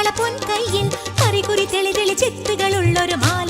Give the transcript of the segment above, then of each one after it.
മണപ്പൊൻ കയ്യിൽ പറികുറി തെളി തെളി ചിത്തുകളുള്ളൊരു മാല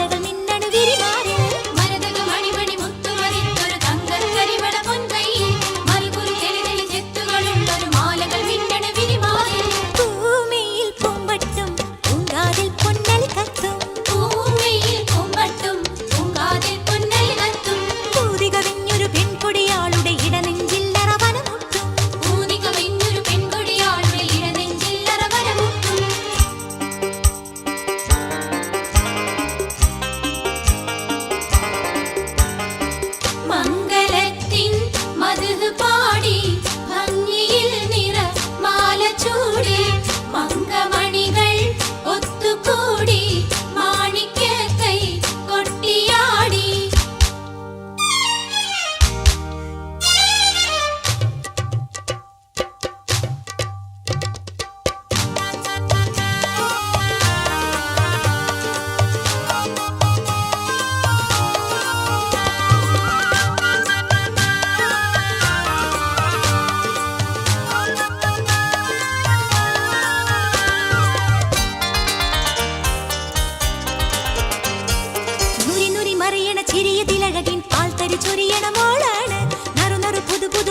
ചിരിയ തിലകകിൻ ആൾത്തരി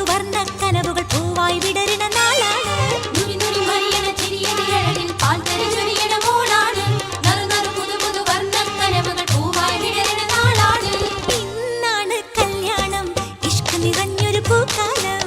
വർണ പൂവായി വിടരുന്ന നാളാണ്. ഇന്നാണ് കല്യാണം പൂക്കാലം.